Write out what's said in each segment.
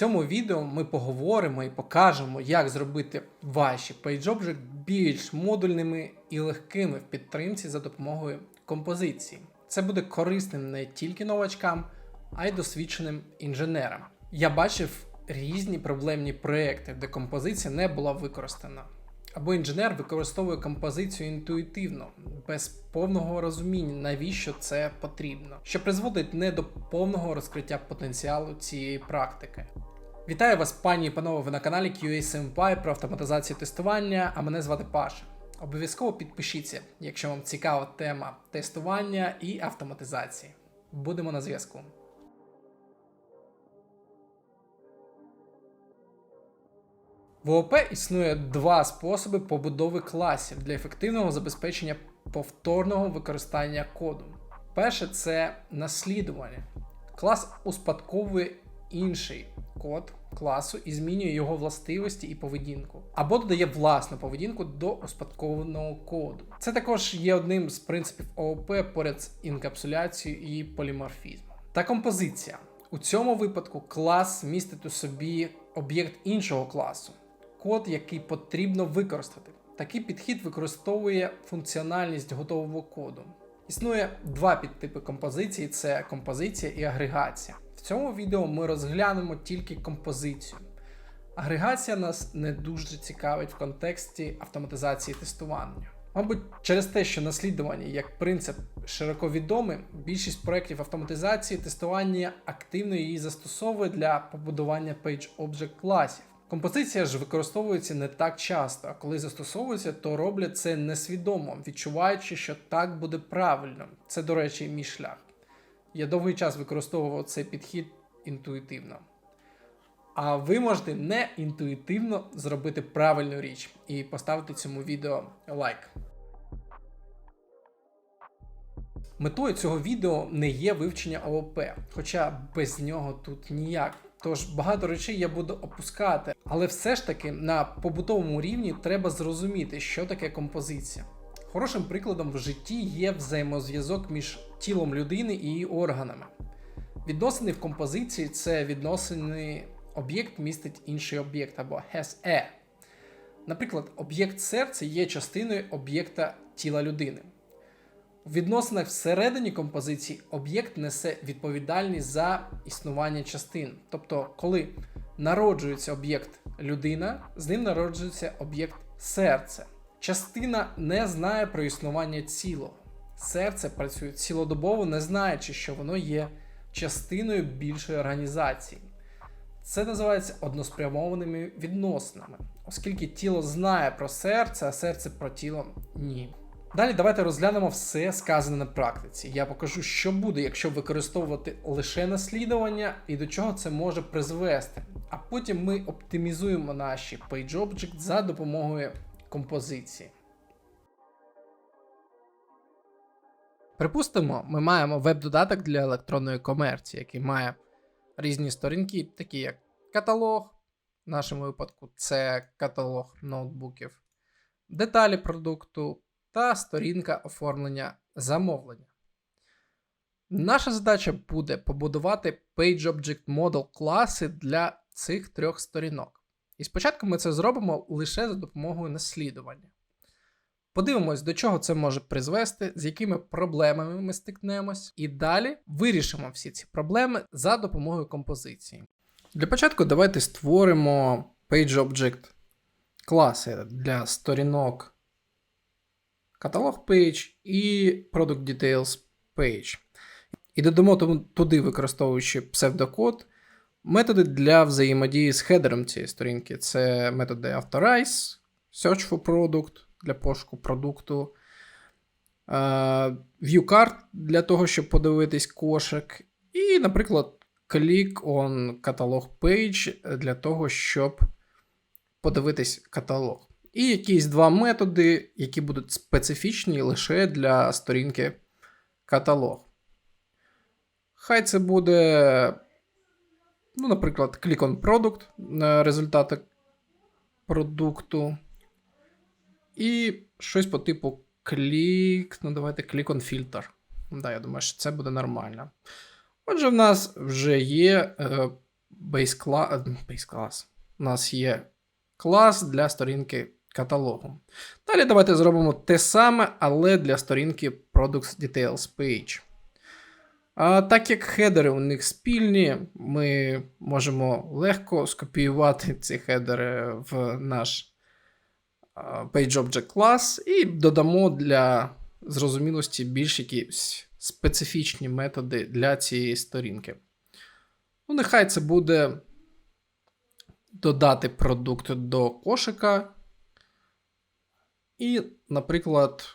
цьому відео ми поговоримо і покажемо, як зробити ваші PageObject більш модульними і легкими в підтримці за допомогою композиції. Це буде корисним не тільки новачкам, а й досвідченим інженерам. Я бачив різні проблемні проекти, де композиція не була використана. Або інженер використовує композицію інтуїтивно, без повного розуміння, навіщо це потрібно, що призводить не до повного розкриття потенціалу цієї практики. Вітаю вас, пані і панове, ви на каналі QA Senpai про автоматизацію тестування, а мене звати Паша. Обов'язково підпишіться, якщо вам цікава тема тестування і автоматизації. Будемо на зв'язку. В ООП існує два способи побудови класів для ефективного забезпечення повторного використання коду. Перше це наслідування. Клас успадковує інший код класу і змінює його властивості і поведінку, або додає власну поведінку до успадкованого коду. Це також є одним з принципів ООП поряд з інкапсуляцією і поліморфізмом. Та композиція. У цьому випадку клас містить у собі об'єкт іншого класу, код, який потрібно використати. Такий підхід використовує функціональність готового коду. Існує два підтипи композиції: це композиція і агрегація. В цьому відео ми розглянемо тільки композицію. Агрегація нас не дуже цікавить в контексті автоматизації тестування. Мабуть, через те, що наслідування як принцип широко відомий, більшість проєктів автоматизації тестування активно її застосовує для побудування PageObject класів. Композиція ж використовується не так часто, а коли застосовується, то роблять це несвідомо, відчуваючи, що так буде правильно. Це, до речі, мій шлях. Я довгий час використовував цей підхід інтуїтивно. А ви можете не інтуїтивно зробити правильну річ і поставити цьому відео лайк. Метою цього відео не є вивчення ООП, хоча без нього тут ніяк. Тож багато речей я буду опускати, але все ж таки на побутовому рівні треба зрозуміти, що таке композиція. Хорошим прикладом в житті є взаємозв'язок між тілом людини і її органами. Відносини в композиції це відносини об'єкт містить інший об'єкт або has a. Наприклад, об'єкт серця є частиною об'єкта тіла людини. У відносинах всередині композиції об'єкт несе відповідальність за існування частин. Тобто, коли народжується об'єкт людина, з ним народжується об'єкт серце. Частина не знає про існування цілого. Серце працює цілодобово, не знаючи, що воно є частиною більшої організації. Це називається односпрямованими відносинами, оскільки тіло знає про серце, а серце про тіло ні. Далі давайте розглянемо все сказане на практиці. Я покажу, що буде, якщо використовувати лише наслідування і до чого це може призвести. А потім ми оптимізуємо наші PageObject за допомогою композиції. Припустимо, ми маємо веб-додаток для електронної комерції, який має різні сторінки, такі як каталог, в нашому випадку це каталог ноутбуків, деталі продукту та сторінка оформлення замовлення. Наша задача буде побудувати PageObject Model класи для цих трьох сторінок. І спочатку ми це зробимо лише за допомогою наслідування. Подивимось, до чого це може призвести, з якими проблемами ми стикнемось, і далі вирішимо всі ці проблеми за допомогою композиції. Для початку давайте створимо PageObject класи для сторінок Catalog Page і Product Details Page. І додамо туди, використовуючи псевдокод, методи для взаємодії з хедером цієї сторінки. Це методи Authorize, Search for Product для пошуку продукту, ViewCard для того, щоб подивитись кошик. І, наприклад, Click on Catalog Page для того, щоб подивитись каталог. І якісь два методи, які будуть специфічні лише для сторінки каталог. Хай це буде, ну, наприклад, click on product результати продукту. І щось по типу click, ну, давайте click on filter. Да, я думаю, що це буде нормально. Отже, в нас вже є е, base class. У нас є клас для сторінки каталогу. Далі давайте зробимо те саме, але для сторінки Products Details Page. А так як хедери у них спільні, ми можемо легко скопіювати ці хедери в наш PageObject клас і додамо для зрозумілості більш якісь специфічні методи для цієї сторінки. Ну, нехай це буде додати продукт до кошика. І, наприклад,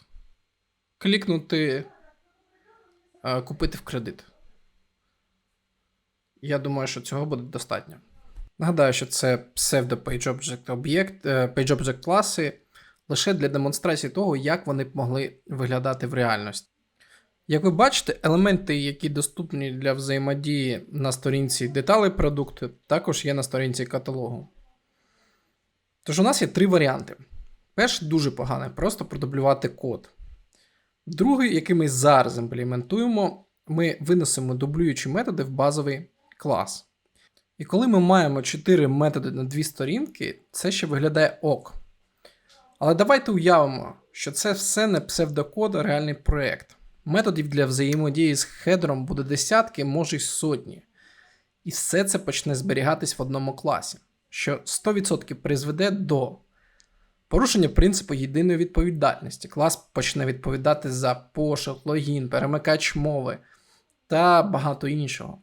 клікнути купити в кредит. Я думаю, що цього буде достатньо. Нагадаю, що це псевдо PageObject об'єкт, е, PageObject класи лише для демонстрації того, як вони б могли виглядати в реальності. Як ви бачите, елементи, які доступні для взаємодії на сторінці деталей продукту, також є на сторінці каталогу. Тож у нас є три варіанти. Перший дуже поганий, просто продублювати код. Другий, який ми зараз імплементуємо, ми винесемо дублюючі методи в базовий клас. І коли ми маємо 4 методи на дві сторінки, це ще виглядає ок. Але давайте уявимо, що це все не псевдокод, а реальний проєкт. Методів для взаємодії з хедером буде десятки, може й сотні. І все це почне зберігатись в одному класі, що 100% призведе до порушення принципу єдиної відповідальності. Клас почне відповідати за пошук, логін, перемикач мови та багато іншого.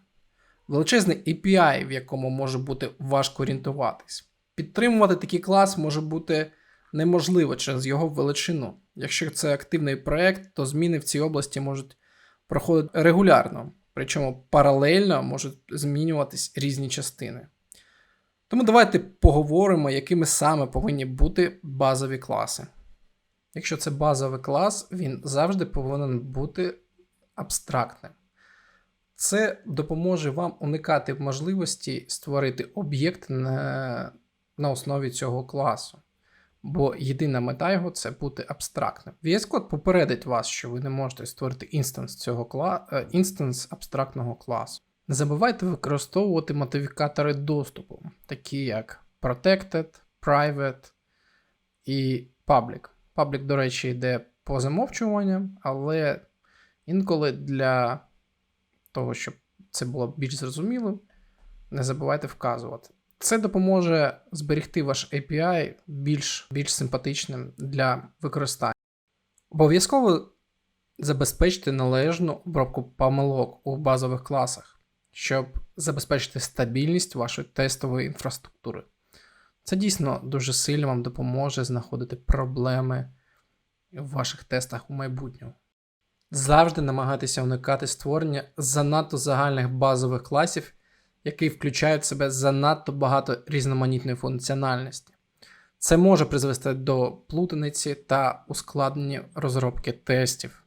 Величезний API, в якому може бути важко орієнтуватись. Підтримувати такий клас може бути неможливо через його величину. Якщо це активний проект, то зміни в цій області можуть проходити регулярно, причому паралельно можуть змінюватись різні частини. Тому давайте поговоримо, якими саме повинні бути базові класи. Якщо це базовий клас, він завжди повинен бути абстрактним. Це допоможе вам уникати можливості створити об'єкт на, на основі цього класу. Бо єдина мета його це бути абстрактним. VS Code попередить вас, що ви не можете створити інстанс цього кла... е, інстанс абстрактного класу. Не забувайте використовувати модифікатори доступу, такі як Protected, Private і Public. Public, до речі, йде по замовчуванням, але інколи для того, щоб це було більш зрозумілим, не забувайте вказувати. Це допоможе зберегти ваш API більш, більш симпатичним для використання. Обов'язково забезпечте належну обробку помилок у базових класах, щоб забезпечити стабільність вашої тестової інфраструктури. Це дійсно дуже сильно вам допоможе знаходити проблеми в ваших тестах у майбутньому. Завжди намагайтеся уникати створення занадто загальних базових класів які включають в себе занадто багато різноманітної функціональності. Це може призвести до плутаниці та ускладнення розробки тестів.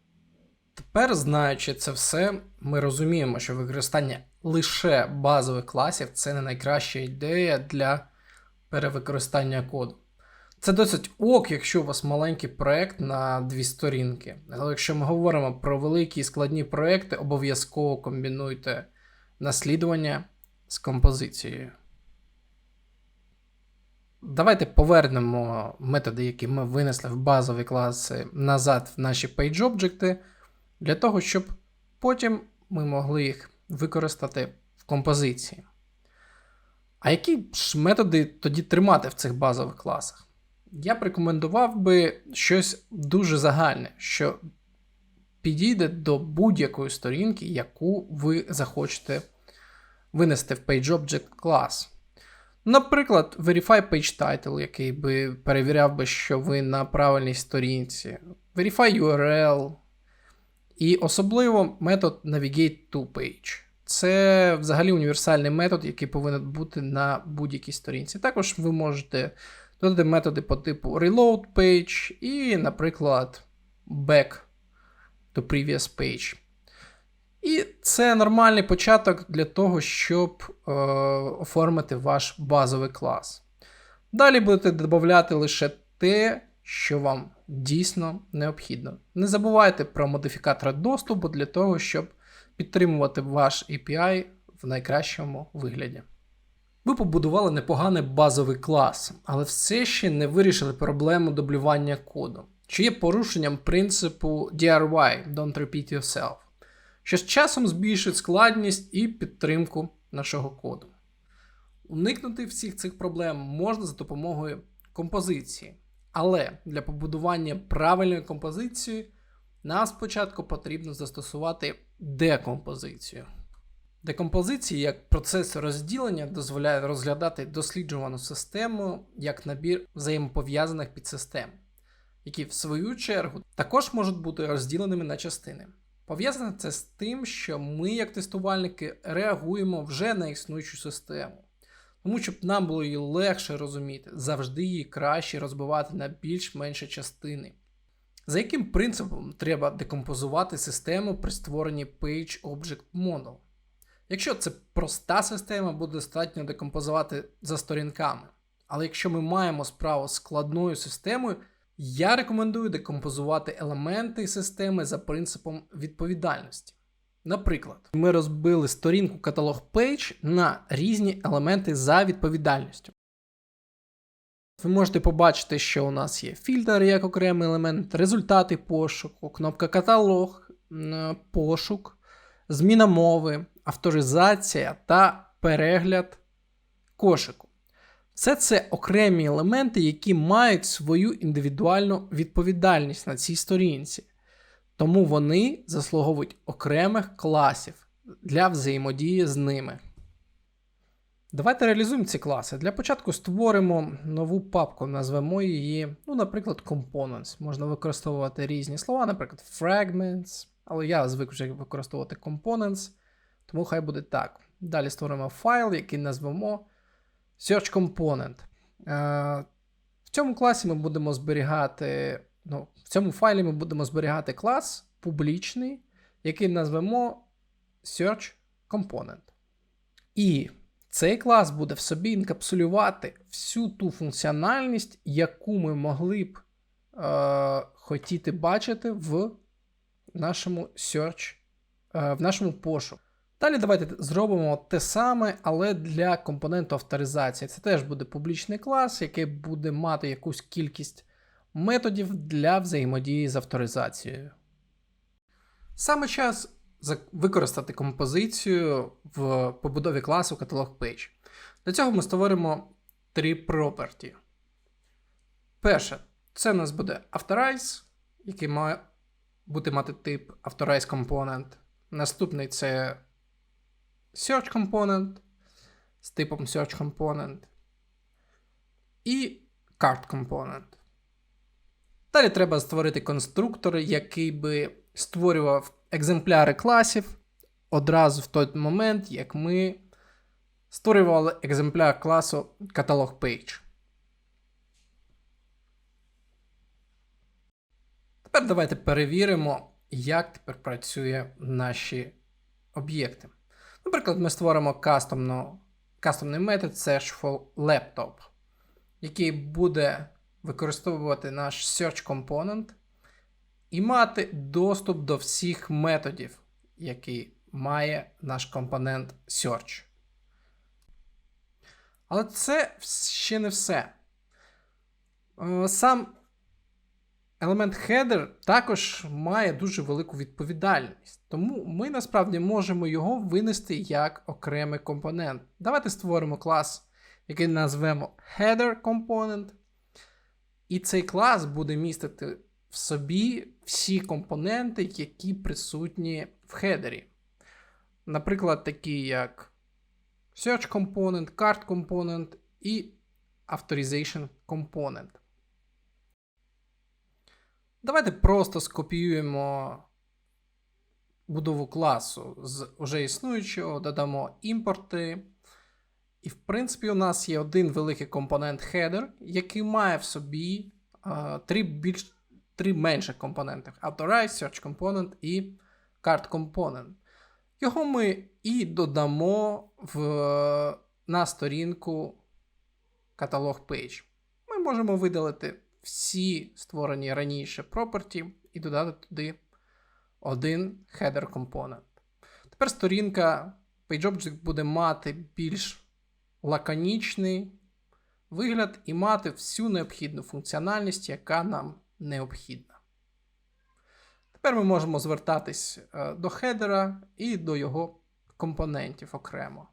Тепер, знаючи це все, ми розуміємо, що використання лише базових класів це не найкраща ідея для перевикористання коду. Це досить ок, якщо у вас маленький проект на дві сторінки. Але якщо ми говоримо про великі і складні проекти, обов'язково комбінуйте наслідування з композицією. Давайте повернемо методи, які ми винесли в базові класи назад в наші PageObjects, для того, щоб потім ми могли їх використати в композиції. А які ж методи тоді тримати в цих базових класах? Я б рекомендував би щось дуже загальне, що підійде до будь-якої сторінки, яку ви захочете винести в PageObject клас. Наприклад, Verify Page Title, який би перевіряв би, що ви на правильній сторінці, Verify URL. І особливо метод Navigate to Page. Це взагалі універсальний метод, який повинен бути на будь-якій сторінці. Також ви можете додати методи по типу Reload Page і, наприклад, Back to Previous Page. І це нормальний початок для того, щоб е, оформити ваш базовий клас. Далі будете додати лише те, що вам дійсно необхідно. Не забувайте про модифікатори доступу для того, щоб підтримувати ваш API в найкращому вигляді. Ви побудували непоганий базовий клас, але все ще не вирішили проблему дублювання коду, що є порушенням принципу DRY Don't Repeat Yourself, що з часом збільшить складність і підтримку нашого коду. Уникнути всіх цих проблем можна за допомогою композиції. Але для побудування правильної композиції нам спочатку потрібно застосувати декомпозицію. Декомпозиція як процес розділення дозволяє розглядати досліджувану систему як набір взаємопов'язаних підсистем, які в свою чергу також можуть бути розділеними на частини. Пов'язане це з тим, що ми, як тестувальники, реагуємо вже на існуючу систему. Тому щоб нам було її легше розуміти, завжди її краще розбивати на більш-менші частини. За яким принципом треба декомпозувати систему при створенні Page Object Model? Якщо це проста система, буде достатньо декомпозувати за сторінками. Але якщо ми маємо справу з складною системою, я рекомендую декомпозувати елементи системи за принципом відповідальності. Наприклад, ми розбили сторінку каталог Page на різні елементи за відповідальністю. Ви можете побачити, що у нас є фільтр як окремий елемент, результати пошуку, кнопка каталог, пошук, зміна мови, авторизація та перегляд кошику. Все це окремі елементи, які мають свою індивідуальну відповідальність на цій сторінці. Тому вони заслуговують окремих класів для взаємодії з ними. Давайте реалізуємо ці класи. Для початку створимо нову папку, назвемо її, ну, наприклад, Components. Можна використовувати різні слова, наприклад, Fragments, але я звик вже використовувати Components, тому хай буде так. Далі створимо файл, який назвемо Search Component. Е, в цьому класі ми будемо зберігати. Ну, В цьому файлі ми будемо зберігати клас публічний, який назвемо Search Component. І цей клас буде в собі інкапсулювати всю ту функціональність, яку ми могли б е, хотіти бачити в нашому search, е, в нашому пошуку. Далі давайте зробимо те саме, але для компоненту авторизації. Це теж буде публічний клас, який буде мати якусь кількість методів для взаємодії з авторизацією. Саме час використати композицію в побудові класу каталог Page. Для цього ми створимо три property. Перше, це у нас буде Authorize, який має бути мати тип Authorize Component. Наступний це Search Component з типом Search Component. І Card Component. Далі треба створити конструктор, який би створював екземпляри класів одразу в той момент, як ми створювали екземпляр класу каталог Page. Тепер давайте перевіримо, як тепер працює наші об'єкти. Наприклад, ми створимо кастомну, кастомний метод Search for Laptop, який буде використовувати наш Search Component і мати доступ до всіх методів, які має наш компонент Search. Але це ще не все. Е, сам елемент header також має дуже велику відповідальність. Тому ми насправді можемо його винести як окремий компонент. Давайте створимо клас, який назвемо Header Component. І цей клас буде містити в собі всі компоненти, які присутні в хедері. Наприклад, такі як Search Component, Card Component і Authorization Component. Давайте просто скопіюємо будову класу з уже існуючого, додамо імпорти. І, в принципі, у нас є один великий компонент header, який має в собі а, три більш три менших компоненти: Authorize, Search Component і Card Component. Його ми і додамо в, на сторінку каталог Page. Ми можемо видалити всі створені раніше property і додати туди один header компонент. Тепер сторінка PageObject буде мати більш лаконічний вигляд і мати всю необхідну функціональність, яка нам необхідна. Тепер ми можемо звертатись е, до хедера і до його компонентів окремо,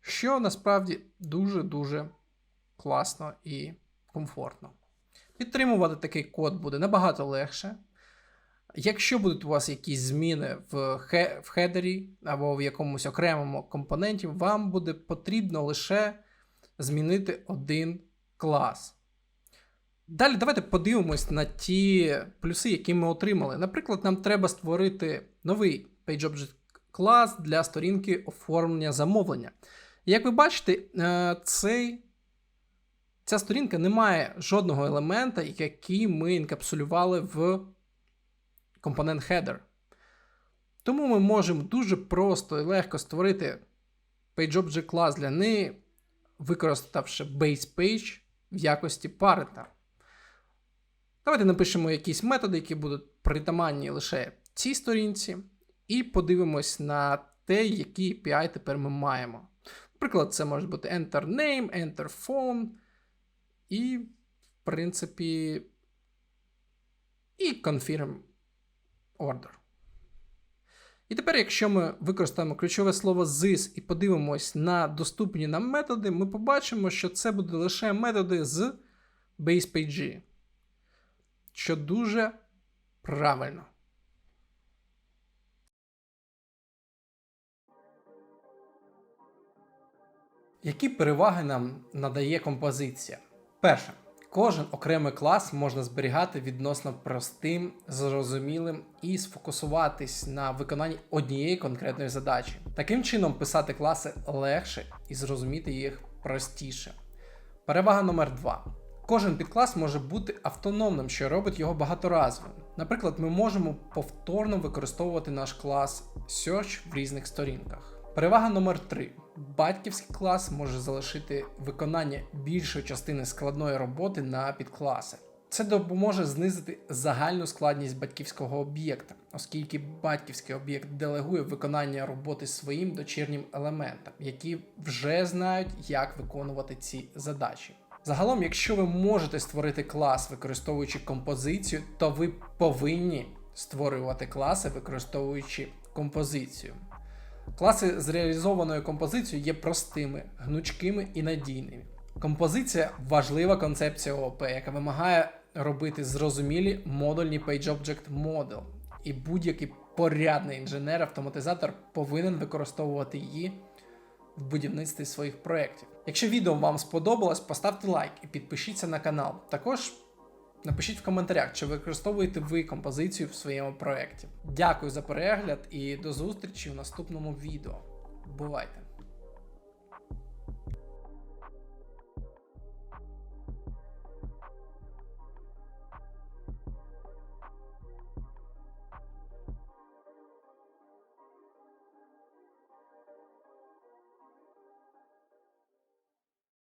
що насправді дуже-дуже класно і комфортно. Підтримувати такий код буде набагато легше. Якщо будуть у вас якісь зміни в, хе, в хедері або в якомусь окремому компоненті, вам буде потрібно лише змінити один клас. Далі давайте подивимось на ті плюси, які ми отримали. Наприклад, нам треба створити новий PageObject клас для сторінки оформлення замовлення. Як ви бачите, е, цей, ця сторінка не має жодного елемента, який ми інкапсулювали в компонент header. Тому ми можемо дуже просто і легко створити PageObject клас для неї, використавши BasePage в якості парента. Давайте напишемо якісь методи, які будуть притаманні лише цій сторінці, і подивимось на те, які API тепер ми маємо. Наприклад, це може бути enter name, enter phone, і, в принципі, і confirm order. І тепер, якщо ми використаємо ключове слово this і подивимось на доступні нам методи, ми побачимо, що це будуть лише методи з BasePage, що дуже правильно. Які переваги нам надає композиція? Перше, кожен окремий клас можна зберігати відносно простим, зрозумілим і сфокусуватись на виконанні однієї конкретної задачі. Таким чином, писати класи легше і зрозуміти їх простіше. Перевага номер 2. Кожен підклас може бути автономним, що робить його багаторазовим. Наприклад, ми можемо повторно використовувати наш клас Search в різних сторінках. Перевага номер 3. Батьківський клас може залишити виконання більшої частини складної роботи на підкласи. Це допоможе знизити загальну складність батьківського об'єкта, оскільки батьківський об'єкт делегує виконання роботи своїм дочірнім елементам, які вже знають, як виконувати ці задачі. Загалом, якщо ви можете створити клас, використовуючи композицію, то ви повинні створювати класи, використовуючи композицію. Класи з реалізованою композицією є простими, гнучкими і надійними. Композиція важлива концепція ООП, яка вимагає робити зрозумілі модульні PageObject Model. І будь-який порядний інженер-автоматизатор повинен використовувати її в будівництві своїх проєктів. Якщо відео вам сподобалось, поставте лайк і підпишіться на канал. Також напишіть в коментарях, чи використовуєте ви композицію в своєму проєкті. Дякую за перегляд і до зустрічі в наступному відео. Бувайте!